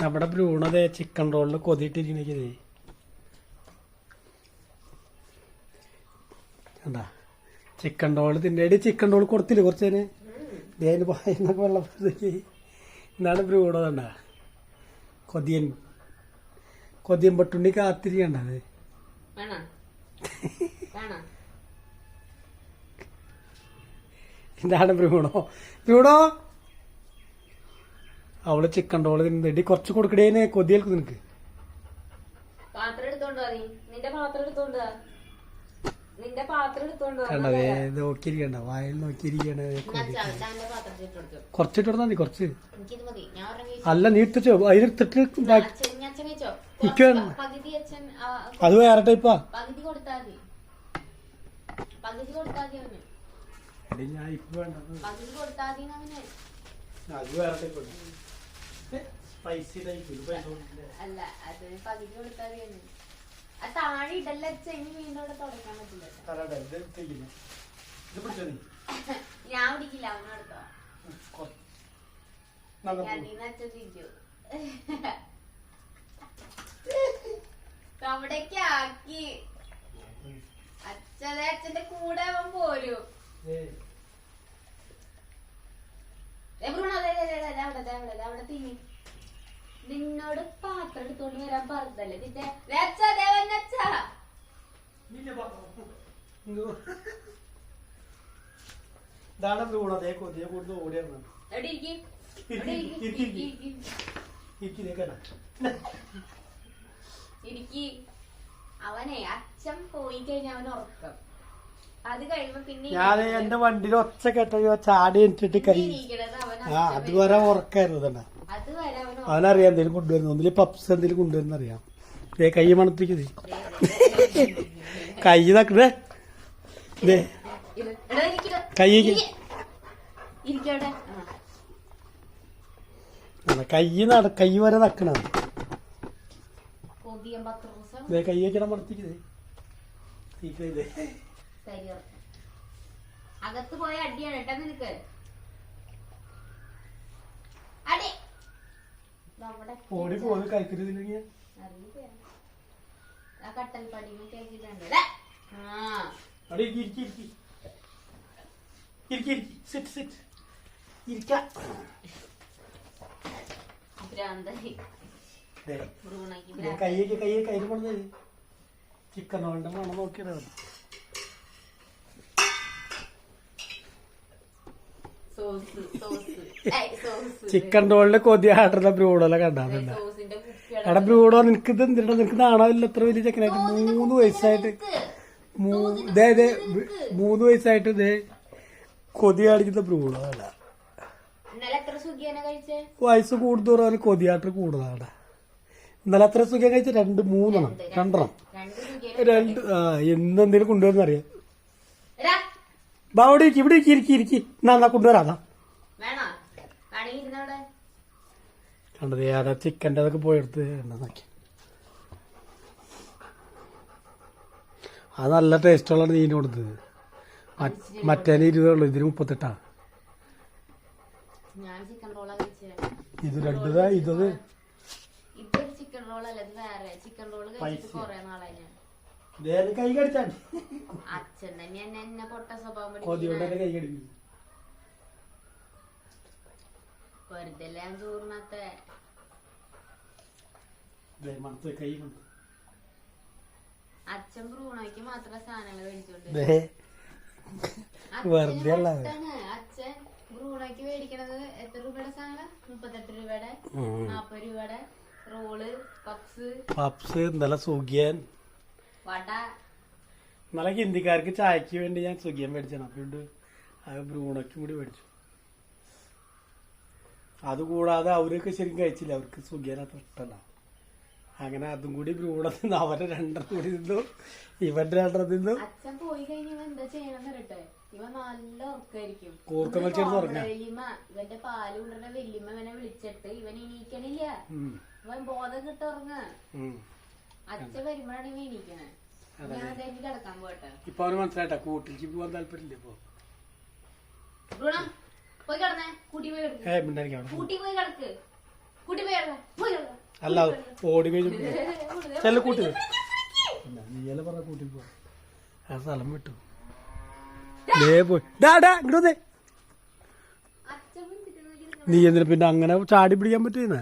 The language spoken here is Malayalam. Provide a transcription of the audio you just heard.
നമ്മുടെ ബ്രൂണതേ ചിക്കൻ റോളിൽ കൊതിയിട്ടിരിക്കണേ എന്താ? ചിക്കൻ റോൾ തിന്നേടി ചിക്കൻ റോൾ കൊടുത്തില്ല കുറച്ചേന്? ദേന് പായന്നൊക്കെ വെള്ളപ്പെടുത്തി എന്നാണ് ഇന്നാണ് ബ്രൂണോ കണ്ട. കൊതിയൻ. കൊതിയൻ പട്ടുണ്ണി കാത്തിരിക്കണ്ടത് ഇതാണ് ബ്രൂണോ. ബ്രൂണോ? അവൾ ചിക്കൻ റോൾ തിന്നേടി കുറച്ച് കൊടുക്കടേനെ കൊതിയേൽക്കും നിനക്ക്. പാത്രം എടുത്തോണ്ട് വാ നീ. നിന്റെ പാത്രം എടുത്തോണ്ട് വാ. നിന്റെ പാത്രം എടുത്തോണ്ട് നോക്കിയിരിക്കണ്ട. വായിൽ നോക്കിയിരിക്കണ കുറച്ച് മതി ഞാൻ ഒരെണ്ണം അല്ല നീ ഇട്ടിച്ചോ അതിലെടുത്തിട്ട് കുറച്ച് അത് വേറെ ടൈപ്പാ ഞാൻ ഇപ്പൊ അവന്. അത് വേറെ ടൈപ്പ് സ്പൈസി ടൈപ്പ് അല്ല അത് പകുതി കൊടുത്താൽ മതി ആ താഴെ ഇടല്ല അച്ഛൻ ഇനി വീണ്ടും അവിടെ തുടക്കാൻ പറ്റില്ല ഇത് പിടിച്ചോ നീ? ഞാൻ പിടിക്കില്ല അവനെടുത്തോ കുറച്ച്. അവിടേക്ക് ആക്കി. അച്ഛനെ അച്ഛന്റെ കൂടെ അവൻ പോരും ഏയ്. ദേ ബ്രൂണോ, ദേ, ദേ, ദേ, ദേ, ദേ, അവിടെ, അവിടെ, അവിടെ തിങ്ങി. നിന്നോട് പാത്രം എടുത്തോണ്ട് വരാൻ പറഞ്ഞല്ലേ നിന്റെ ദേ ദേവൻ അച്ഛാ. ഇതാണ് ബ്രൂണ ദേക്കോ ദേ കൂടുതൽ ഓടിയാണ്. ഇരിക്കുന്നേക്കല്ല അവനെ അച്ഛൻ പോയി കഴിഞ്ഞ അവൻ ഉറക്കം. ഞാൻ എന്റെ വണ്ടിയിൽ ഒച്ച കെട്ടോ ചാടി എനിച്ചിട്ട് കൈ. ആ അതുവരെ ഉറക്കായിരുന്നു തന്നെ. അവനറിയാം എന്തെങ്കിലും കൊണ്ടുവരുന്നു? ഒന്നിൽ പപ്സ് എന്തെങ്കിലും കൊണ്ടുവരുന്ന അറിയാം. ദേ കൈ മണപ്പിക്കുന്നത് കൈ നക്കണേ. കൈ. കൈ നട കൈ വരെ നക്കണ കൈ വെക്കണം മണപ്പിക്കുന്നത് തരി അകത്തു പോയ അടിയാണ് കേട്ടോ നിനക്ക്. അടി. ഓടി പോയി കഴിക്കരുതില്ലെങ്കിൽ. ആ കട്ടൽ പടിയിൽ കേട്ടിട്ടുണ്ട് ഇരിക്കി ഇരിക്കി ഇരിക്കി. ഇരിക്കി ഇരിക്കി. സിറ്റ് സിറ്റ് ഇരിക്കാം. ഭ്രാന്തായി. കൈയ്യൊക്കെ കൈ കയ്യിൽ കൊണ്ടത് ചിക്കൻ വേണ്ട മണം നോക്കിയതാണ് ചിക്കൻ റോളിന്റെ കൊതി ആടുന്ന ബ്രൂഡോലെ കണ്ടാറുണ്ട് കുപ്പിയുടെ എടാ ബ്രൂഡോ നിനക്ക് ഇത് എന്തിനാ? നിനക്ക് നാണാവില്ല എത്ര വലിയ ചെക്കനായിട്ട് മൂന്ന് വയസ്സായിട്ട് ഇതേ ദേ മൂന്ന് വയസ്സായിട്ട് ഇതേ കൊതി കാണിക്കുന്ന ബ്രൂഡോ അല്ല വയസ്സ് കൂടുതോറും അവന് കൊതിയാട്ട് കൂടുതലാണ് ഇന്നലെ എത്ര സുഖം കഴിച്ച? രണ്ട് മൂന്നെണ്ണം. രണ്ടെണ്ണം. രണ്ട് ആ എന്തെങ്കിലും കൊണ്ടുവരുന്നറിയാം. ബാ അവിടെ ഇരിക്കി ഇവിടെ ഇരിക്കി ഇരിക്കി ഇരിക്കി. എന്നാ എന്നാ കൊണ്ടുവരാം കണ്ടത് ഏതാ ചിക്കന്റെ അതൊക്കെ പോയെടുത്ത് നോക്കി. അത് നല്ല ടേസ്റ്റുള്ള മീൻ കൊടുത്തത്. മറ്റേ മറ്റേന് ഇരുപതുള്ളൂ ഇതിന് മുപ്പത്തെട്ടാ. ഇത് രണ്ടതാ ഇതത് ചിക്കൻ റോൾ അല്ല ഇത് വേറെ. ചിക്കൻ റോൾ കഴിച്ചിട്ട് കൊറേ നാളായി ഞാൻ. കൈ കടിച്ചാണ്. അച്ഛൻ എന്നെ പൊട്ട സ്വഭാവം കൊതിയോടെ പഠിപ്പിക്കണ. കൈ കടിക്കും വെറുതെ മണത്ത് കൈ അച്ഛൻ ബ്രൂണോയ്ക്ക് മാത്രം സാധനങ്ങൾ മേടിച്ചോണ്ട് വെറുതെ അച്ഛൻ ബ്രൂണോയ്ക്ക് മേടിക്കണത് എത്ര രൂപയുടെ സാധനം മുപ്പത്തെട്ട് രൂപയുടെ. നാപ്പത് രൂപയുടെ റോൾ പപ്സ്. പപ്സ് ഇന്നലെ സുഖിയൻ. ഇന്നലെ ഹിന്ദിക്കാർക്ക് ചായക്ക് വേണ്ടി ഞാൻ സുഖിയം മേടിച്ചാണ് അതുകൊണ്ട് അത് ബ്രൂണക്കും കൂടി മേടിച്ചു. അതുകൂടാതെ അവരൊക്കെ ശരിക്കും കഴിച്ചില്ല. അവർക്ക് സുഖിയൻ അത്ര ഇഷ്ടമല്ല. അങ്ങനെ അതും കൂടി ബ്രൂണ നിന്ന് അവരെ രണ്ടെണ്ണം കൂടി നിന്നു ഇവന്റെ രണ്ടെണ്ണം നിന്നു അച്ഛൻ പോയി എന്താ ചെയ്യണമെന്ന് അറിയട്ടെ? ഇവൻ നല്ല ഉറക്കായിരിക്കും. കൂർക്കം വെച്ചിട്ട്. വല്യമ്മ ഇവന്റെ പാൽ കൊണ്ടുവരുന്ന വല്യമ്മ ഇവനെ വിളിച്ചിട്ട് ഇവൻ എണീക്കണില്ല. ഇവൻ ബോധം കിട്ട് ഉറങ്ങ. ഉം. അച്ഛൻ വരുമ്പോഴാണ് ഇവൻ എണീക്കണേ ഞാൻ അതായത് കിടക്കാൻ പോട്ടെ ഇപ്പൊ അവന് മനസ്സിലായിട്ടാ കൂട്ടിലേക്ക് പോവാൻ താല്പര്യമില്ല ഇപ്പൊ. ബ്രൂണ പോയി കിടന്നേ. കൂട്ടി പോയി കിടക്ക്. ഏ മിണ്ടായിരിക്കും അവിടെ. കൂട്ടി പോയി കിടക്ക്. കൂട്ടി പോയി കിടക്ക്. പോയി കിടക്ക്. അല്ല ഓടി കഴിഞ്ഞു ചെല്ല കൂട്ടി. നീയല്ലേ പറഞ്ഞ കൂട്ടി പോ ആ സ്ഥലം വിട്ടു. ദേ പോയി. ഡാ ഡാ ഇങ്ങോട്ട് വന്നേ. അച്ഛൻ വിളിച്ചിട്ട് നോക്കി നീ എന്തിനാ പിന്നെ അങ്ങനെ ചാടി പിടിക്കാൻ പറ്റുന്ന?